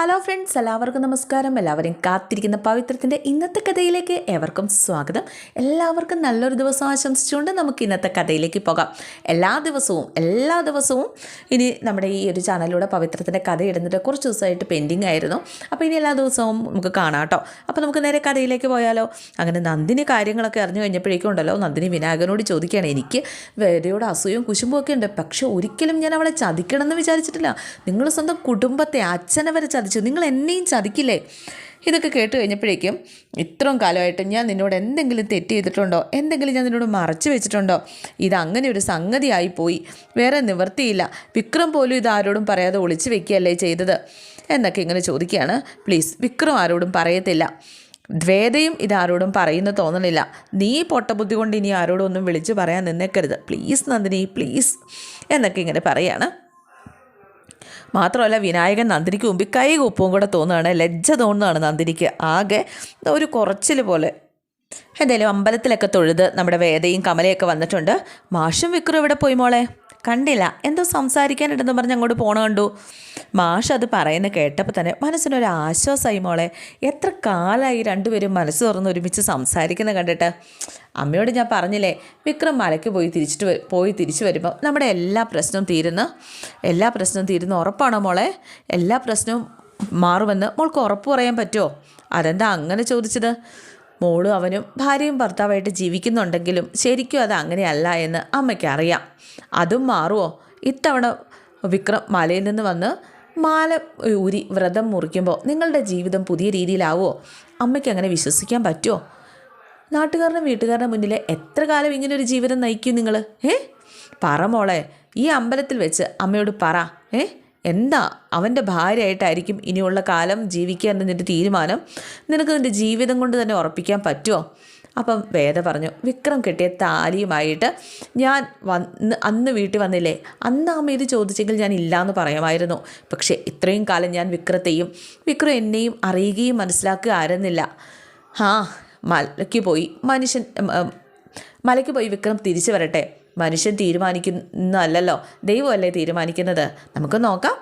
Hello friends എല്ലാവർക്കും നമസ്കാരം. എല്ലാവരെയും കാത്തിരിക്കുന്ന പവിത്രത്തിന്റെ ഇന്നത്തെ കഥയിലേക്ക് ഏവർക്കും സ്വാഗതം. എല്ലാവർക്കും നല്ലൊരു ദിവസം ആശംസിച്ചുകൊണ്ട് നമുക്ക് ഇന്നത്തെ കഥയിലേക്ക് പോകാം. എല്ലാ ദിവസവും എല്ലാ ദിവസവും ഇനി നമ്മുടെ ഈ ഒരു ചാനലിലൂടെ പവിത്രത്തിന്റെ കഥ ഇടുന്നിട്ട് കുറച്ച് ദിവസമായിട്ട് പെൻഡിങ് ആയിരുന്നു. അപ്പോൾ ഇനി എല്ലാ ദിവസവും നമുക്ക് കാണാം കേട്ടോ. അപ്പോൾ നമുക്ക് നേരെ കഥയിലേക്ക് പോയാലോ? അങ്ങനെ നന്ദിനി കാര്യങ്ങളൊക്കെ അറിഞ്ഞു കഴിഞ്ഞപ്പോഴേക്കും ഉണ്ടല്ലോ നന്ദിനി വിനായകനോട് ചോദിക്കുകയാണ് എനിക്ക് വേരയോട് അസൂയവും കുശുമ്പൊക്കെ ഉണ്ട്. പക്ഷേ ഒരിക്കലും ഞാൻ അവളെ ചതിക്കണമെന്ന് വിചാരിച്ചിട്ടില്ല. നിങ്ങൾ സ്വന്തം കുടുംബത്തെ അച്ഛനെ വരെ ചതിച്ചു നിങ്ങൾ എന്നെയും ചതിക്കില്ലേ? ഇതൊക്കെ കേട്ട് കഴിഞ്ഞപ്പോഴേക്കും ഇത്രയും കാലമായിട്ട് ഞാൻ നിന്നോട് എന്തെങ്കിലും തെറ്റ് ചെയ്തിട്ടുണ്ടോ? എന്തെങ്കിലും ഞാൻ നിന്നോട് മറച്ചു വെച്ചിട്ടുണ്ടോ? ഇത് അങ്ങനെ ഒരു സംഗതിയായി പോയി. വേറെ നിവർത്തിയില്ല വിക്രം പോലും ഇത് ആരോടും പറയാതെ ഒളിച്ചു വെക്കുകയല്ലേ ചെയ്തത്? എന്നൊക്കെ ഇങ്ങനെ ചോദിക്കുകയാണ്. പ്ലീസ് വിക്രം ആരോടും പറയത്തില്ല. ദ്വേതയും ഇതാരോടും പറയുന്നു തോന്നണില്ല നീ പൊട്ടബുദ്ധി കൊണ്ട് ഇനി ആരോടും ഒന്നും വിളിച്ചു പറയാൻ നിന്നേക്കരുത്. പ്ലീസ് നന്ദിനി പ്ലീസ് എന്നൊക്കെ ഇങ്ങനെ പറയാണ്. മാത്രമല്ല വിനായകൻ നന്ദിനിക്ക് മുമ്പിൽ കൈ കൂപ്പവും കൂടെ തോന്നുകയാണ്. ലജ്ജ തോന്നുകയാണ് നന്ദിനിക്ക്. ആകെ ഒരു കുറച്ചിൽ പോലെ. എന്തായാലും അമ്പലത്തിലൊക്കെ തൊഴുത് നമ്മുടെ വേദയും കമലയൊക്കെ വന്നിട്ടുണ്ട്. മാഷും വിക്രും ഇവിടെ പോയി മോളെ? കണ്ടില്ല. എന്തോ സംസാരിക്കാനുണ്ടെന്ന് പറഞ്ഞ് അങ്ങോട്ട് പോണ കണ്ടു. മാഷ് അത് പറയുന്ന കേട്ടപ്പോൾ തന്നെ മനസ്സിനൊരു ആശ്വാസമായി മോളെ. എത്ര കാലമായി രണ്ടുപേരും മനസ്സ് തുറന്ന് ഒരുമിച്ച് സംസാരിക്കുന്നത് കണ്ടിട്ട്. അമ്മയോട് ഞാൻ പറഞ്ഞില്ലേ വിക്രം മലയ്ക്ക് പോയി തിരിച്ചിട്ട് പോയി തിരിച്ചു വരുമ്പോൾ നമ്മുടെ എല്ലാ പ്രശ്നവും തീരുന്നു എല്ലാ പ്രശ്നവും തീരുന്നു ഉറപ്പാണോ മോളെ? എല്ലാ പ്രശ്നവും മാറുമെന്ന് മോൾക്ക് ഉറപ്പ് പറയാൻ പറ്റുമോ അതെന്താ അങ്ങനെ ചോദിച്ചത്? മോളും അവനും ഭാര്യയും ഭർത്താവായിട്ട് ജീവിക്കുന്നുണ്ടെങ്കിലും ശരിക്കും അത് അങ്ങനെയല്ല എന്ന് അമ്മയ്ക്ക് അറിയാം അതും മാറുമോ ഇത്തവണ വിക്രം മലയിൽ നിന്ന് വന്ന് മാല ഊരി വ്രതം മുറിക്കുമ്പോൾ നിങ്ങളുടെ ജീവിതം പുതിയ രീതിയിലാവുമോ അമ്മയ്ക്ക് അങ്ങനെ വിശ്വസിക്കാൻ പറ്റുമോ നാട്ടുകാരുടെ വീട്ടുകാരുടെ മുന്നിൽ എത്ര കാലം ഇങ്ങനെ ഒരു ജീവിതം നയിക്കും നിങ്ങൾ ഏ? പറ മോളെ ഈ അമ്പലത്തിൽ വെച്ച് അമ്മയോട് പറ. ഏ? എന്താ അവന്റെ ഭാര്യയായിട്ടായിരിക്കും ഇനിയുള്ള കാലം ജീവിക്കുക എന്ന നിന്റെ തീരുമാനം നിനക്ക് നിന്റെ ജീവിതം കൊണ്ട് തന്നെ ഉറപ്പിക്കാൻ പറ്റുമോ? അപ്പം വേദ പറഞ്ഞു വിക്രം കെട്ടിയ താലിയുമായിട്ട് ഞാൻ വന്ന് അന്ന് വീട്ടിൽ വന്നില്ലേ? അന്ന് അമ്മ ഇത് ചോദിച്ചെങ്കിൽ ഞാൻ ഇല്ലയെന്ന് പറയാമായിരുന്നു. പക്ഷേ ഇത്രയും കാലം ഞാൻ വിക്രത്തെയും വിക്രം എന്നെയും അറിയുകയും മനസ്സിലാക്കുക ആയിരുന്നില്ല. ഹാ മലയ്ക്ക് പോയി മനുഷ്യൻ മലയ്ക്ക് പോയി വിക്രം തിരിച്ചു വരട്ടെ. മനുഷ്യൻ തീരുമാനിക്കുന്നതല്ലല്ലോ. ദൈവമല്ലേ തീരുമാനിക്കുന്നത്? നമുക്ക് നോക്കാം.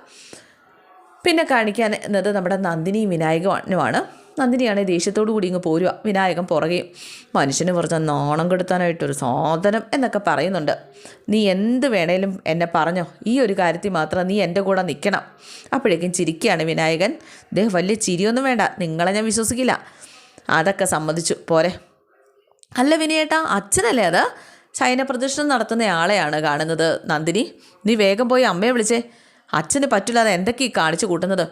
പിന്നെ കാണിക്കാൻ എന്നത് നമ്മുടെ നന്ദിനിയും വിനായകനുമാണ്. നന്ദിനിയാണ് ദേഷ്യത്തോടു കൂടി ഇങ്ങ് പോരുക. വിനായകൻ പുറകെയും മനുഷ്യന് കുറച്ച് നാണം കെടുത്താനായിട്ടൊരു സാധനം എന്നൊക്കെ പറയുന്നുണ്ട്. നീ എന്ത് വേണേലും എന്നെ പറഞ്ഞോ. ഈ ഒരു കാര്യത്തിൽ മാത്രം നീ എന്റെ കൂടെ നിൽക്കണം. അപ്പോഴേക്കും ചിരിക്കുകയാണ് വിനായകൻ. ഇദ്ദേഹം വലിയ ചിരിയൊന്നും വേണ്ട. നിങ്ങളെ ഞാൻ വിശ്വസിക്കില്ല. അതൊക്കെ സമ്മതിച്ചു. പോരെ. അല്ല വിനയേട്ടാ അച്ഛനല്ലേ അത്? പ്രദർശനം നടത്തുന്ന ആളെയാണ് കാണുന്നത്. നന്ദിനി നീ വേഗം പോയി അമ്മയെ വിളിച്ചേ. അച്ഛന് പറ്റില്ലാതെ എന്തൊക്കെ ഈ കാണിച്ചു കൂട്ടുന്നത്?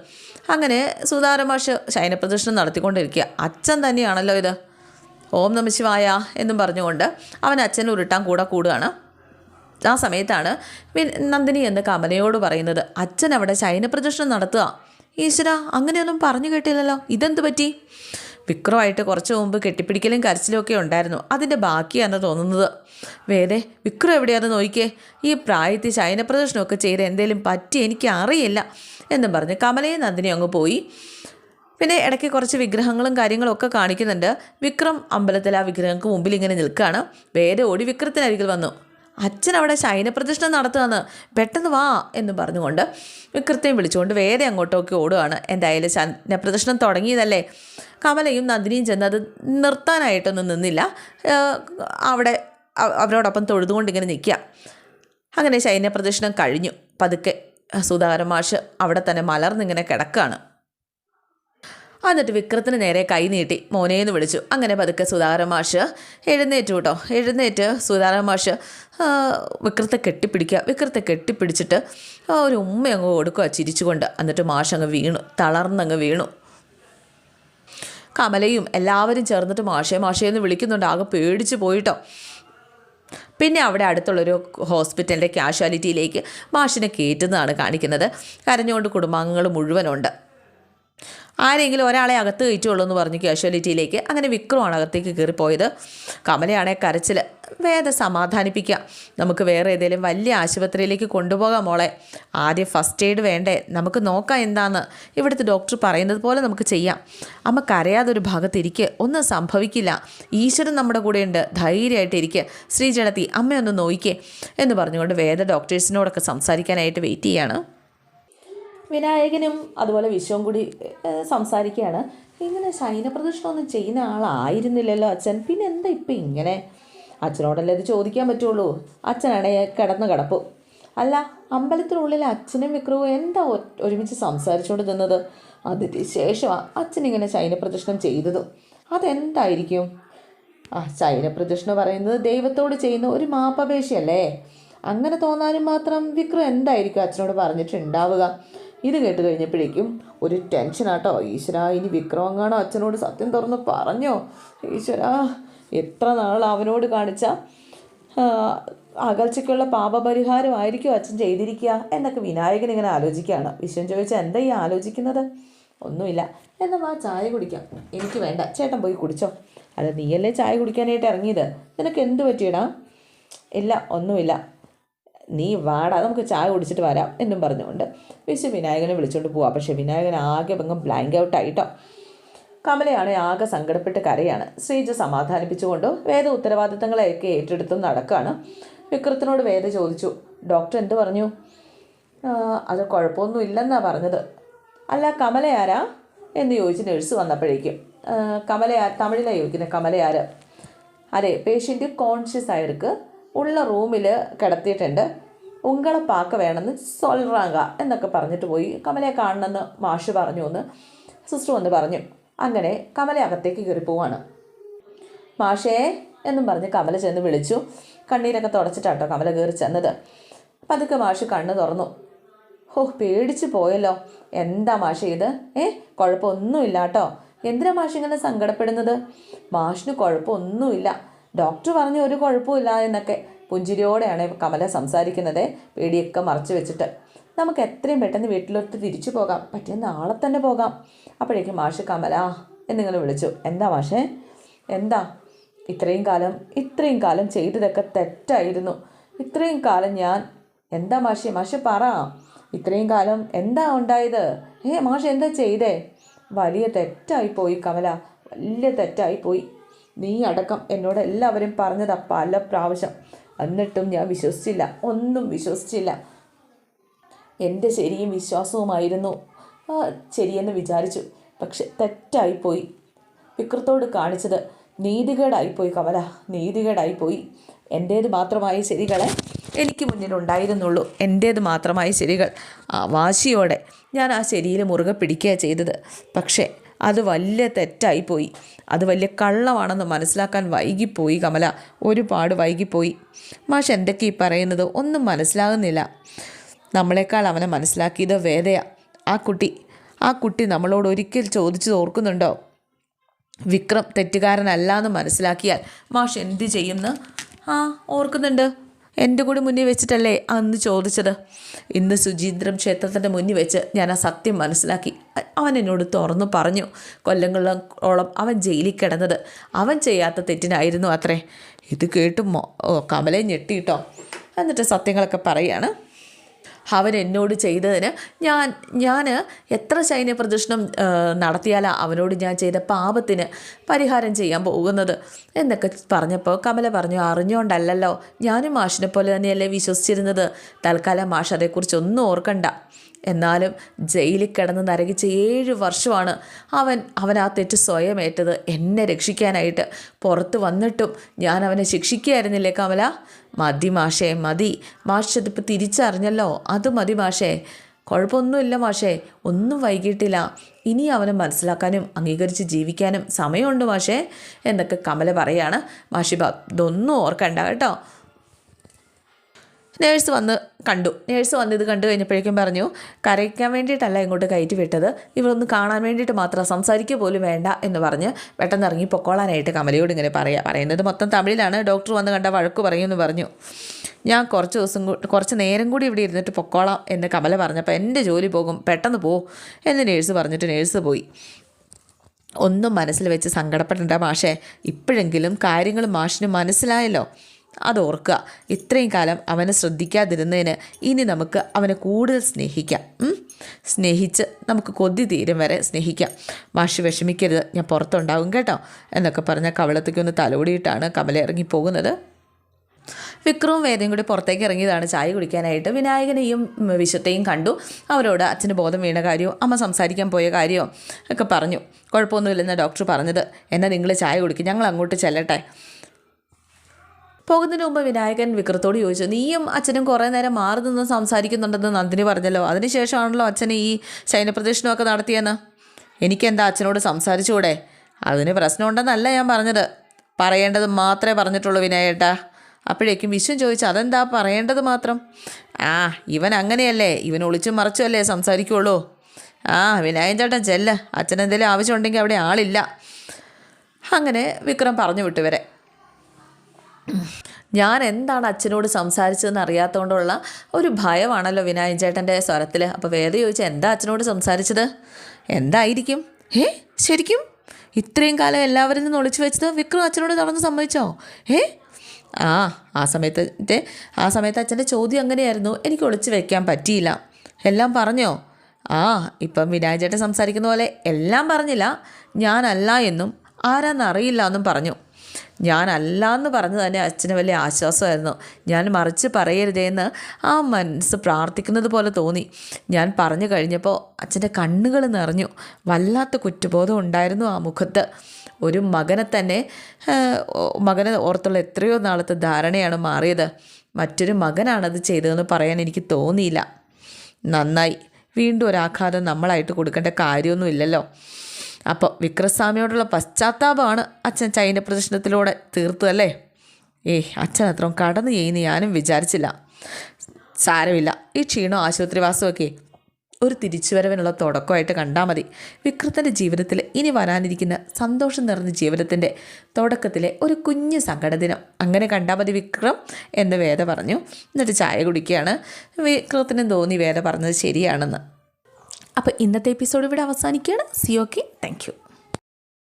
അങ്ങനെ സുതാരമാഷ് ശയന പ്രദർശനം നടത്തിക്കൊണ്ടിരിക്കുക. അച്ഛൻ തന്നെയാണല്ലോ ഇത്. ഓം നമശിവായ എന്നും പറഞ്ഞുകൊണ്ട് അവൻ അച്ഛനെ ഉരുട്ടാൻ കൂടെ കൂടുകയാണ്. ആ സമയത്താണ് നന്ദിനി എന്ന് കമലയോട് പറയുന്നത്. അച്ഛൻ അവിടെ ശയന പ്രദർശനം നടത്തുക. ഈശ്വര അങ്ങനെയൊന്നും പറഞ്ഞു കേട്ടില്ലല്ലോ. ഇതെന്ത് പറ്റി? വിക്രമായിട്ട് കുറച്ച് മുമ്പ് കെട്ടിപ്പിടിക്കലും കരച്ചിലും ഒക്കെ ഉണ്ടായിരുന്നു. അതിന്റെ ബാക്കിയാണ് തോന്നുന്നത്. വേദേ വിക്രം എവിടെയാണ് നോക്കിയേ. ഈ പ്രായത്തിൽ ശയനപ്രദർശനമൊക്കെ ചെയ്ത് എന്തേലും പറ്റി എനിക്ക് അറിയില്ല എന്നും പറഞ്ഞ് കമലയും നന്ദിനി അങ്ങ് പോയി. പിന്നെ ഇടയ്ക്ക് കുറച്ച് വിഗ്രഹങ്ങളും കാര്യങ്ങളും ഒക്കെ കാണിക്കുന്നുണ്ട്. വിക്രം അമ്പലത്തിൽ ആ വിഗ്രഹങ്ങൾക്ക് മുമ്പിൽ ഇങ്ങനെ നിൽക്കുകയാണ് വേദ ഓടി വിക്രത്തിനരികിൽ വന്നു. അച്ഛൻ അവിടെ ശയനപ്രദർശനം നടത്തുകയെന്ന് പെട്ടെന്ന് വാ എന്ന് പറഞ്ഞുകൊണ്ട് വിക്രത്തെയും വിളിച്ചുകൊണ്ട് വേറെ അങ്ങോട്ടൊക്കെ ഓടുകയാണ്. എന്തായാലും ശയനപ്രദർശനം തുടങ്ങിയതല്ലേ? കമലയും നന്ദിനിയും ചെന്ന് അത് നിർത്താനായിട്ടൊന്നും നിന്നില്ല. അവിടെ അവ- അവരോടൊപ്പം തൊഴുതുകൊണ്ടിങ്ങനെ നിൽക്കുക. അങ്ങനെ ശയനപ്രദർശനം കഴിഞ്ഞു. പതുക്കെ സുധാകരൻ മാഷ് അവിടെ തന്നെ മലർന്നിങ്ങനെ കിടക്കുകയാണ് എന്നിട്ട് വിക്രത്തിന് നേരെ കൈ നീട്ടി മോനേന്ന് വിളിച്ചു. അങ്ങനെ പതുക്കെ സുധാകരൻ മാഷ് എഴുന്നേറ്റു കേട്ടോ. എഴുന്നേറ്റ് സുധാകരൻ മാഷ് വിക്രത്തെ കെട്ടിപ്പിടിക്കുക. വിക്രത്തെ കെട്ടിപ്പിടിച്ചിട്ട് ഒരു ഉമ്മ അങ്ങ് കൊടുക്കുക ചിരിച്ചുകൊണ്ട്. എന്നിട്ട് മാഷ് അങ്ങ് വീണു. തളർന്നങ്ങ് വീണു. കമലയും എല്ലാവരും ചേർന്നിട്ട് മാഷേ മാഷേ എന്ന് വിളിക്കുന്നുണ്ട്. ആകെ പേടിച്ച് പോയിട്ടോ. പിന്നെ അവിടെ അടുത്തുള്ളൊരു ഹോസ്പിറ്റലിന്റെ ക്യാഷ്വാലിറ്റിയിലേക്ക് മാഷിനെ കയറ്റുന്നതാണ് കാണിക്കുന്നത്. കരഞ്ഞുകൊണ്ട് കുടുംബാംഗങ്ങൾ മുഴുവനുണ്ട്. ആരെങ്കിലും ഒരാളെ അകത്ത് കയറ്റുള്ളൂ എന്ന് പറഞ്ഞു കാഷ്വാലിറ്റിയിലേക്ക് അങ്ങനെ വിക്രമാണ് അകത്തേക്ക് കയറിപ്പോയത്. കമലയാണെ കരച്ചിൽ വേദ സമാധാനിപ്പിക്കുക നമുക്ക് വേറെ ഏതെങ്കിലും വലിയ ആശുപത്രിയിലേക്ക് കൊണ്ടുപോകാം മോളെ. ആദ്യം ഫസ്റ്റ് എയ്ഡ് വേണ്ടേ? നമുക്ക് നോക്കാം എന്താന്ന്. ഇവിടുത്തെ ഡോക്ടർ പറയുന്നത് പോലെ നമുക്ക് ചെയ്യാം. അമ്മ കരയാതൊരു ഭാഗത്തിരിക്ക്. ഒന്നും സംഭവിക്കില്ല. ഈശ്വരൻ നമ്മുടെ കൂടെയുണ്ട് ധൈര്യമായിട്ടിരിക്കുക ശ്രീജടത്തി അമ്മയൊന്ന് നോയിക്കേ എന്ന് പറഞ്ഞുകൊണ്ട് വേദ ഡോക്ടേഴ്സിനോടൊക്കെ സംസാരിക്കാനായിട്ട് വെയിറ്റ് ചെയ്യാണ്. വിനായകനും അതുപോലെ വിശ്വം കൂടി സംസാരിക്കുകയാണ്. ഇങ്ങനെ ഒന്നും ചെയ്യുന്ന ആളായിരുന്നില്ലല്ലോ അച്ഛൻ. പിന്നെ എന്താ ഇപ്പം ഇങ്ങനെ? അച്ഛനോടല്ലേ ഇത് ചോദിക്കാൻ പറ്റുള്ളൂ? അച്ഛനാണേ കിടന്ന് കിടപ്പ്. അല്ല അമ്പലത്തിനുള്ളിൽ അച്ഛനും വിക്രവും എന്താ ഒരുമിച്ച് സംസാരിച്ചുകൊണ്ട് നിന്നത്? അതിന് ശേഷമാണ് അച്ഛനിങ്ങനെ ശയനപ്രദർശനം ചെയ്തത്. അതെന്തായിരിക്കും? ആ ശയനപ്രദക്ഷിണ പറയുന്നത് ദൈവത്തോട് ചെയ്യുന്ന ഒരു മാപ്പപേക്ഷയല്ലേ അങ്ങനെ തോന്നാനും മാത്രം വിക്രം എന്തായിരിക്കും അച്ഛനോട് പറഞ്ഞിട്ടുണ്ടാവുക? ഇത് കേട്ട് കഴിഞ്ഞപ്പോഴേക്കും ഒരു ടെൻഷനാട്ടോ ഈശ്വര ഇനി വിക്രമങ്ങാണോ അച്ഛനോട് സത്യം തുറന്ന് പറഞ്ഞോ? ഈശ്വര എത്ര നാൾ അവനോട് കാണിച്ച അകൽച്ചയ്ക്കുള്ള പാപപരിഹാരമായിരിക്കും അച്ഛൻ ചെയ്തിരിക്കുക എന്നൊക്കെ വിനായകൻ ഇങ്ങനെ ആലോചിക്കുകയാണ്. വിശ്വം ചോദിച്ചാൽ എന്താ ഈ ആലോചിക്കുന്നത്? ഒന്നുമില്ല. എന്നാൽ വാ ചായ കുടിക്കാം. എനിക്ക് വേണ്ട. ചേട്ടൻ പോയി കുടിച്ചോ. അല്ല നീയല്ലേ ചായ കുടിക്കാനായിട്ട് ഇറങ്ങിയത്? നിനക്ക് എന്ത് പറ്റിയടാ? ഇല്ല ഒന്നുമില്ല. നീ വാടാ നമുക്ക് ചായ കുടിച്ചിട്ട് വരാം എന്നും പറഞ്ഞുകൊണ്ട് വിശ്വ വിനായകനെ വിളിച്ചുകൊണ്ട് പോവാം. പക്ഷേ വിനായകൻ ആകെ പങ്കം ബ്ലാങ്ക് ഔട്ടായിട്ടോ കമലയാണ് ആകെ സങ്കടപ്പെട്ട് കരയാണ്. ശ്രീജ സമാധാനിപ്പിച്ചുകൊണ്ട് വേദ ഉത്തരവാദിത്തങ്ങളെയൊക്കെ ഏറ്റെടുത്തും നടക്കുകയാണ് വിക്രത്തിനോട് വേദ ചോദിച്ചു ഡോക്ടർ എന്ത് പറഞ്ഞു? അത് കുഴപ്പമൊന്നും ഇല്ലെന്നാണ് പറഞ്ഞത്. അല്ല കമലയാരാ എന്ന് ചോദിച്ച് നഴ്സ് വന്നപ്പോഴേക്കും. കമലയാ തമിഴിലാണ് ചോദിക്കുന്നത് കമലയാർ അതെ പേഷ്യന്റ് കോൺഷ്യസ് ആയവർക്ക് ഉള്ള റൂമിൽ കിടത്തിയിട്ടുണ്ട്. ഉങ്ങളെ പാക്ക് വേണമെന്ന് സൊൽറാങ്ക എന്നൊക്കെ പറഞ്ഞിട്ട് പോയി. കമലയെ കാണണമെന്ന് മാഷ് പറഞ്ഞു എന്ന് സിസ്റ്റർ വന്ന് പറഞ്ഞു. അങ്ങനെ കമല അകത്തേക്ക് കയറി പോവാണ്. മാഷേ എന്നും പറഞ്ഞ് കമല ചെന്ന് വിളിച്ചു. കണ്ണീരൊക്കെ തുടച്ചിട്ടാട്ടോ കമല കയറി ചെന്നത്. പതുക്കെ മാഷ് കണ്ണ് തുറന്നു. ഹോ പേടിച്ചു പോയല്ലോ. എന്താ മാഷ് ഇത്? ഏ കുഴപ്പമൊന്നുമില്ല കേട്ടോ എന്തിനാ മാഷ് ഇങ്ങനെ സങ്കടപ്പെടുന്നത്? മാഷിന് കുഴപ്പമൊന്നുമില്ല. ഡോക്ടർ പറഞ്ഞു ഒരു കുഴപ്പമില്ല എന്നൊക്കെ പുഞ്ചിരിയോടെയാണ് കമല സംസാരിക്കുന്നത്. പേടിയൊക്കെ മറച്ചു വെച്ചിട്ട്. നമുക്ക് എത്രയും പെട്ടെന്ന് വീട്ടിലോട്ട് തിരിച്ചു പോകാം. പറ്റിയ നാളെ തന്നെ പോകാം. അപ്പോഴേക്കും മാഷ് കമല എന്നിങ്ങനെ വിളിച്ചു. എന്താ മാഷേ? എന്താ? ഇത്രയും കാലം ഇത്രയും കാലം ചെയ്തതൊക്കെ തെറ്റായിരുന്നു. ഇത്രയും കാലം ഞാൻ എന്താ മാഷി? മാഷി പറ. ഇത്രയും കാലം എന്താ ഉണ്ടായത്? ഏ മാഷ് എന്താ ചെയ്തേ വലിയ തെറ്റായി പോയി കമല. വലിയ തെറ്റായിപ്പോയി. നീ അടക്കം എന്നോട് എല്ലാവരും പറഞ്ഞതാ പല പ്രാവശ്യം. എന്നിട്ടും ഞാൻ വിശ്വസിച്ചില്ല. ഒന്നും വിശ്വസിച്ചില്ല. എന്റെ ശരിയും വിശ്വാസവുമായിരുന്നു. ശരിയെന്ന് വിചാരിച്ചു. പക്ഷെ തെറ്റായിപ്പോയി. വിക്രത്തോട് കാണിച്ചത് നീതികേടായിപ്പോയി കമല നീതികേടായിപ്പോയി. എന്റേത് മാത്രമായ ശരികളെ എനിക്ക് മുന്നിലുണ്ടായിരുന്നുള്ളൂ. എന്റേത് മാത്രമായ ശരികൾ ആ വാശിയോടെ ഞാൻ ആ ശരിയിൽ മുറുകെ പിടിക്കുക ചെയ്തത്. പക്ഷേ അത് വലിയ തെറ്റായിപ്പോയി അത് വലിയ കള്ളമാണെന്ന് മനസ്സിലാക്കാൻ വൈകിപ്പോയി കമല. ഒരുപാട് വൈകിപ്പോയി. മാഷ് എന്തൊക്കെ ഈ പറയുന്നത്? ഒന്നും മനസ്സിലാകുന്നില്ല. നമ്മളെക്കാൾ അവനെ മനസ്സിലാക്കിയത് വേദയ. ആ കുട്ടി ആ കുട്ടി നമ്മളോട് ഒരിക്കൽ ചോദിച്ചു ഓർക്കുന്നുണ്ടോ വിക്രം തെറ്റുകാരനല്ല എന്ന് മനസ്സിലാക്കിയാൽ മാഷ് എന്ത് ചെയ്യുമെന്ന് ആ ഓർക്കുന്നുണ്ട്. എന്റെ കൂടെ മുന്നിൽ വെച്ചിട്ടല്ലേ അന്ന് ചോദിച്ചത്? ഇന്ന് സുചീന്ദ്രം ക്ഷേത്രത്തിന്റെ മുന്നിൽ വെച്ച് ഞാൻ ആ സത്യം മനസ്സിലാക്കി. അവൻ എന്നോട് തുറന്നു പറഞ്ഞു കൊല്ലങ്ങളോളം അവൻ ജയിലിൽ കിടന്നത് അവൻ ചെയ്യാത്ത തെറ്റിനായിരുന്നു അത്രേ. ഇത് കേട്ട് കമലെ ഞെട്ടിയിട്ടോ എന്നിട്ട് സത്യങ്ങളൊക്കെ പറയാണ്. അവൻ എന്നോട് ചെയ്തതിന് ഞാൻ ഞാൻ എത്ര സൈന്യ പ്രദർശനം നടത്തിയാലാണ് അവനോട് ഞാൻ ചെയ്ത പാപത്തിന് പരിഹാരം ചെയ്യാൻ പോകുന്നത്? എന്നൊക്കെ പറഞ്ഞപ്പോൾ കമല പറഞ്ഞു അറിഞ്ഞുകൊണ്ടല്ലല്ലോ ഞാനും മാഷിനെ പോലെ തന്നെയല്ലേ വിശ്വസിച്ചിരുന്നത്. തൽക്കാലം മാഷ് അതേക്കുറിച്ചൊന്നും ഓർക്കണ്ട. എന്നാലും ജയിലിൽ കിടന്ന് നരകിച്ച ഏഴ് വർഷമാണ് അവൻ അവൻ ആ തെറ്റ് സ്വയം ഏറ്റത് എന്നെ രക്ഷിക്കാനായിട്ട് പുറത്ത് വന്നിട്ടും ഞാൻ അവനെ ശിക്ഷിക്കുകയായിരുന്നില്ലേ കമല? മതി മാഷേ മതി. മാഷ് അതിപ്പോൾ തിരിച്ചറിഞ്ഞല്ലോ. അത് മതി മാഷേ. കുഴപ്പമൊന്നുമില്ല മാഷേ. ഒന്നും വൈകിട്ടില്ല. ഇനി അവനെ മനസ്സിലാക്കാനും അംഗീകരിച്ച് ജീവിക്കാനും സമയമുണ്ട് മാഷേ. എന്നൊക്കെ കമല പറയാണ്. മാഷിബ ഇതൊന്നും ഓർക്കണ്ട കേട്ടോ. നേഴ്സ് വന്ന് കണ്ടു. നേഴ്സ് വന്ന് ഇത് കണ്ടു കഴിഞ്ഞപ്പോഴേക്കും പറഞ്ഞു കരയ്ക്കാൻ വേണ്ടിയിട്ടല്ല ഇങ്ങോട്ട് കയറ്റി വിട്ടത്. ഇവരൊന്ന് കാണാൻ വേണ്ടിയിട്ട് മാത്രം സംസാരിക്കുക പോലും വേണ്ട എന്ന് പറഞ്ഞ് പെട്ടെന്ന് ഇറങ്ങി പൊക്കോളാനായിട്ട് കമലയോട് ഇങ്ങനെ പറയുക പറയുന്നത് മൊത്തം തമിഴിലാണ്. ഡോക്ടർ വന്ന് കണ്ട വഴക്ക് പറയുമെന്ന് പറഞ്ഞു. ഞാൻ കുറച്ച് ദിവസം കുറച്ച് നേരം കൂടി ഇവിടെ ഇരുന്നിട്ട് പൊക്കോളാം എന്ന് കമല പറഞ്ഞപ്പോൾ എന്റെ ജോലി പോകും പെട്ടെന്ന് പോ എന്ന് നേഴ്സ് പറഞ്ഞിട്ട് നേഴ്സ് പോയി. ഒന്നും മനസ്സിൽ വെച്ച് സങ്കടപ്പെടേണ്ട മാഷേ ഇപ്പോഴെങ്കിലും കാര്യങ്ങൾ മാഷിന് മനസ്സിലായല്ലോ. അത് ഓർക്കുക ഇത്രയും കാലം അവനെ ശ്രദ്ധിക്കാതിരുന്നതിന് ഇനി നമുക്ക് അവനെ കൂടുതൽ സ്നേഹിക്കാം. സ്നേഹിച്ച് നമുക്ക് കൊതി തീരും വരെ സ്നേഹിക്കാം. മാഷി വിഷമിക്കരുത് ഞാൻ പുറത്തുണ്ടാവും കേട്ടോ എന്നൊക്കെ പറഞ്ഞ കവളത്തേക്ക് ഒന്ന് തലോടിയിട്ടാണ് കമല ഇറങ്ങിപ്പോകുന്നത് വിക്രവും വേദയും കൂടി പുറത്തേക്ക് ഇറങ്ങിയതാണ് ചായ കുടിക്കാനായിട്ട്. വിനായകനെയും വിശുദ്ധയും കണ്ടു. അവരോട് അച്ഛന് ബോധം വീണ കാര്യവും അമ്മ സംസാരിക്കാൻ പോയ കാര്യവും ഒക്കെ പറഞ്ഞു. കുഴപ്പമൊന്നുമില്ലെന്ന് ഡോക്ടർ പറഞ്ഞത്. എന്നാൽ നിങ്ങൾ ചായ കുടിക്കും ഞങ്ങൾ അങ്ങോട്ട് ചെല്ലട്ടെ. പോകുന്നതിന് മുമ്പ് വിനായകൻ വിക്രത്തോട് ചോദിച്ചു നീയും അച്ഛനും കുറേ നേരം മാറി നിന്ന് സംസാരിക്കുന്നുണ്ടെന്ന് നന്ദിനി പറഞ്ഞല്ലോ. അതിനുശേഷമാണല്ലോ അച്ഛന് ഈ ശയനപ്രദക്ഷിണമൊക്കെ നടത്തിയെന്ന്? എനിക്കെന്താ അച്ഛനോട് സംസാരിച്ചുകൂടെ? അതിന് പ്രശ്നമുണ്ടെന്നല്ല ഞാൻ പറഞ്ഞത്. പറയേണ്ടത് മാത്രമേ പറഞ്ഞിട്ടുള്ളൂ വിനായേട്ടാ. അപ്പോഴേക്കും വിശ്വം ചോദിച്ചു അതെന്താ പറയേണ്ടത് മാത്രം? ആ ഇവൻ അങ്ങനെയല്ലേ. ഇവൻ ഒളിച്ചും മറച്ചുമല്ലേ സംസാരിക്കുള്ളൂ. ആ വിനായൻ ചേട്ടൻ ചെല്ല്. അച്ഛൻ എന്തെങ്കിലും ആവശ്യമുണ്ടെങ്കിൽ അവിടെ ആളില്ല. അങ്ങനെ വിക്രം പറഞ്ഞു വിട്ടു ഇവരെ. ഞാൻ എന്താണ് അച്ഛനോട് സംസാരിച്ചതെന്ന് അറിയാത്തതുകൊണ്ടുള്ള ഒരു ഭയമാണല്ലോ വിനായൻ ചേട്ടന്റെ സ്വരത്തിൽ. അപ്പോൾ വേദ ചോദിച്ചാൽ എന്താ അച്ഛനോട് സംസാരിച്ചത്? എന്തായിരിക്കും? ഏ ശരിക്കും? ഇത്രയും കാലം എല്ലാവരിൽ നിന്ന് ഒളിച്ചു വെച്ചത് വിക്രം അച്ഛനോട് നടന്ന് സമ്മതിച്ചോ? ഏ ആ ആ സമയത്തെ ആ സമയത്ത് അച്ഛന്റെ ചോദ്യം അങ്ങനെയായിരുന്നു എനിക്ക് ഒളിച്ചു വെക്കാൻ പറ്റിയില്ല. എല്ലാം പറഞ്ഞോ? ആ ഇപ്പം വിനായക ചേട്ടൻ സംസാരിക്കുന്ന പോലെ എല്ലാം പറഞ്ഞില്ല. ഞാനല്ല എന്നും ആരാന്നറിയില്ല എന്നും പറഞ്ഞു. ഞാനല്ല എന്ന് പറഞ്ഞു തന്നെ അച്ഛന് വലിയ ആശ്വാസമായിരുന്നു. ഞാൻ മറിച്ച് പറയരുതേന്ന് ആ മനസ്സ് പ്രാർത്ഥിക്കുന്നത് പോലെ തോന്നി. ഞാൻ പറഞ്ഞു കഴിഞ്ഞപ്പോൾ അച്ഛന്റെ കണ്ണുകൾ നിറഞ്ഞു. വല്ലാത്ത കുറ്റബോധം ഉണ്ടായിരുന്നു ആ മുഖത്ത്. ഒരു മകനെ തന്നെ മകനെ ഓർത്തുള്ള എത്രയോ നാളത്തെ ധാരണയാണ് മാറിയത്. മറ്റൊരു മകനാണത് ചെയ്തതെന്ന് പറയാൻ എനിക്ക് തോന്നിയില്ല. നന്നായി. വീണ്ടും ഒരാഘാതം നമ്മളായിട്ട് കൊടുക്കേണ്ട കാര്യമൊന്നും ഇല്ലല്ലോ. അപ്പോൾ വിക്രസ്വാമിയോടുള്ള പശ്ചാത്താപമാണ് അച്ഛൻ ചൈന പ്രദർശനത്തിലൂടെ തീർത്തു അല്ലേ? ഏ അച്ഛൻ അത്രയും കടന്നു ചെയ്യുന്ന ഞാനും വിചാരിച്ചില്ല. സാരമില്ല. ഈ ക്ഷീണോ ആശുപത്രിവാസമൊക്കെ ഒരു തിരിച്ചുവരവിനുള്ള തുടക്കമായിട്ട് കണ്ടാൽ മതി. വിക്രത്തിന്റെ ജീവിതത്തിൽ ഇനി വരാനിരിക്കുന്ന സന്തോഷം നിറഞ്ഞ ജീവിതത്തിന്റെ തുടക്കത്തിലെ ഒരു കുഞ്ഞു സങ്കടദിനം. അങ്ങനെ കണ്ടാൽ മതി വിക്രം എന്ന് വേദ പറഞ്ഞു. എന്നിട്ട് ചായ കുടിക്കുകയാണ്. വിക്രത്തിനും തോന്നി വേദ പറഞ്ഞത് ശരിയാണെന്ന്. അപ്പോൾ ഇന്നത്തെ എപ്പിസോഡ് ഇവിടെ അവസാനിക്കുകയാണ്. C okay thank